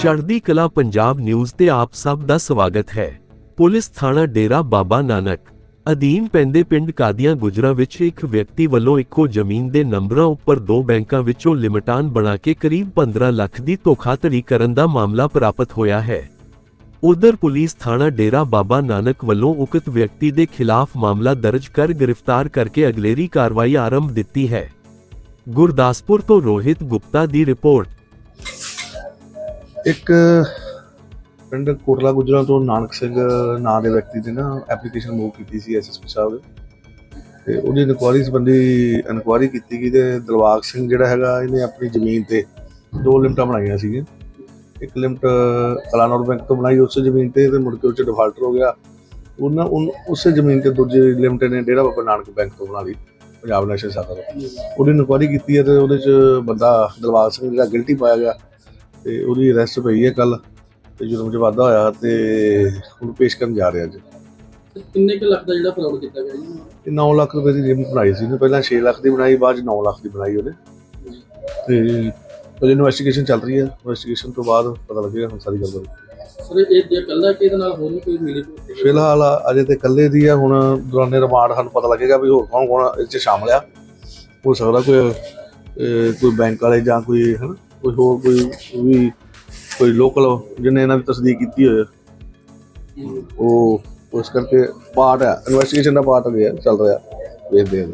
ਚੜ੍ਹਦੀ ਕਲਾ ਪੰਜਾਬ ਨਿਊਜ਼ ਤੇ ਆਪ ਸਭ ਦਾ ਸਵਾਗਤ ਹੈ। ਪੁਲਿਸ ਥਾਣਾ ਡੇਰਾ ਬਾਬਾ ਨਾਨਕ, ਅਧੀਨ ਪੈਂਦੇ ਪਿੰਡ ਕਾਦੀਆਂ ਗੁਜਰਾ ਵਿੱਚ ਇੱਕ ਵਿਅਕਤੀ ਵੱਲੋਂ ਇੱਕੋ ਜ਼ਮੀਨ ਦੇ ਨੰਬਰਾਂ ਉੱਪਰ ਦੋ ਬੈਂਕਾਂ ਵਿੱਚੋਂ ਲਿਮਟਾਨ ਬਣਾ ਕੇ ਕਰੀਬ 15 ਲੱਖ ਦੀ ਧੋਖਾਧੜੀ ਕਰਨ ਦਾ ਮਾਮਲਾ ਪ੍ਰਾਪਤ ਹੋਇਆ ਹੈ। ਉਧਰ ਪੁਲਿਸ ਥਾਣਾ ਡੇਰਾ ਬਾਬਾ ਨਾਨਕ ਵੱਲੋਂ ਉਕਤ ਵਿਅਕਤੀ ਦੇ ਖਿਲਾਫ ਮਾਮਲਾ ਦਰਜ ਕਰ ਗ੍ਰਿਫਤਾਰ ਕਰਕੇ ਅਗਲੇਰੀ ਕਾਰਵਾਈ ਆਰੰਭ ਦਿੱਤੀ ਹੈ। ਗੁਰਦਾਸਪੁਰ ਤੋਂ ਰੋਹਿਤ ਗੁਪਤਾ ਦੀ ਰਿਪੋਰਟ। ਇੱਕ ਪਿੰਡ ਕੋਟਲਾ ਗੁਜਰਾਂ ਤੋਂ ਨਾਨਕ ਸਿੰਘ ਨਾਂ ਦੇ ਵਿਅਕਤੀ ਨੇ ਨਾ ਐਪਲੀਕੇਸ਼ਨ ਮੂਵ ਕੀਤੀ ਸੀ ਐਸਐਸਪੀ ਸਾਹਿਬ ਦੇ। ਤੇ ਉਹਦੀ ਇਨਕੁਆਰੀ ਸੰਬੰਧੀ ਇਨਕੁਆਰੀ ਕੀਤੀ ਗਈ ਤੇ ਦਿਲਬਾਗ ਸਿੰਘ ਜਿਹੜਾ ਹੈਗਾ, ਇਹਨੇ ਆਪਣੀ ਜ਼ਮੀਨ ਤੇ ਦੋ ਲਿਮਟਾਂ ਬਣਾਈਆਂ ਸੀਗੀਆਂ। ਇੱਕ ਲਿਮਟ ਕਲਾਨੌਰ ਬੈਂਕ ਤੋਂ ਬਣਾਈ, ਉਸੇ ਜ਼ਮੀਨ ਤੇ ਤੇ ਮੁੜ ਕੇ ਉਹ 'ਚ ਡਿਫਾਲਟਰ ਹੋ ਗਿਆ। ਉਹਨਾਂ ਉਨ- ਉਸੇ ਜ਼ਮੀਨ ਤੇ ਦੂਜੀ ਲਿਮਟ ਨੇ ਡੇਰਾ ਬਾਬਾ ਨਾਨਕ ਬੈਂਕ ਤੋਂ ਬਣਾ ਲਈ, ਪੰਜਾਬ ਨੈਸ਼ਨਲ ਸ਼ਾਖਾ ਤੋਂ। ਉਹਦੀ ਇਨਕੁਆਰੀ ਕੀਤੀ ਹੈ ਤੇ ਉਹਦੇ 'ਚ ਬੰਦਾ ਦਿਲਬਾਗ ਸਿੰਘ ਜਿਹੜਾ ਗਿਲਟੀ ਪਾਇਆ ਗਿਆ। ਤੇ ਉਹਦੀ ਅਰੈਸਟ ਪਈ ਹੈ ਕੱਲ ਤੇ ਜੁਰਮ 'ਚ ਵਾਧਾ ਹੋਇਆ ਤੇ ਹੁਣ ਪੇਸ਼ ਕਰਨ ਜਾ ਰਿਹਾ ਅੱਜ। ਤੇ ਕਿੰਨੇ ਕੁ ਲੱਖ ਦਾ ਜਿਹੜਾ ਫਰਾਡ ਕੀਤਾ ਗਿਆ ਜੀ? ਇਹ 9 ਲੱਖ ਰੁਪਏ ਦੀ ਲਿਮਟ ਬਣਾਈ ਸੀ ਉਹਨੇ ਪਹਿਲਾਂ 6 ਲੱਖ ਦੀ ਬਣਾਈ ਬਾਅਦ 'ਚ 9 ਲੱਖ ਦੀ ਬਣਾਈ ਉਹਨੇ। ਤੇ ਉਹਦੀ ਇਨਵੈਸਟੀਗੇਸ਼ਨ ਚੱਲ ਰਹੀ ਹੈ ਇਨਵੈਸਟੀਗੇਸ਼ਨ ਤੋਂ ਬਾਅਦ ਪਤਾ ਲੱਗੇਗਾ ਹੁਣ ਸਾਰੀ ਗੱਲ। ਬਾਰੇ ਸਰ ਇਹ ਜੇ ਕੱਲਾ ਕਿ ਇਹਦੇ ਨਾਲ ਹੋਰ ਵੀ ਕੋਈ ਮਿਲੀ ਭੁਗਤ ਹੈ? ਫਿਲਹਾਲ ਅਜੇ ਤੇ ਇਕੱਲੇ ਦੀ ਆ ਹੁਣ ਦੌਰਾਨੇ ਰਿਮਾਂਡ ਸਾਨੂੰ ਪਤਾ ਲੱਗੇਗਾ ਵੀ ਹੋਰ ਕੌਣ ਕੌਣ ਇਹ 'ਚ ਸ਼ਾਮਲ ਆ। ਹੋ ਸਕਦਾ ਕੋਈ ਕੋਈ ਬੈਂਕ ਵਾਲੇ ਜਾਂ ਕੋਈ ਹਨ? ਕੋਈ ਹੋਰ ਕੋਈ ਵੀ ਕੋਈ ਲੋਕਲ ਜਿਹਨੇ ਇਹਨਾਂ ਦੀ ਤਸਦੀਕ ਕੀਤੀ ਹੋਏ ਉਹ ਉਸ ਕਰਕੇ ਪਾਰਟ ਹੈ ਇਨਵੈਸਟੀਗੇਸ਼ਨ ਦਾ ਪਾਰਟ ਹੋ ਗਿਆ ਚੱਲ ਰਿਹਾ, ਵੇਖਦੇ ਹਾਂ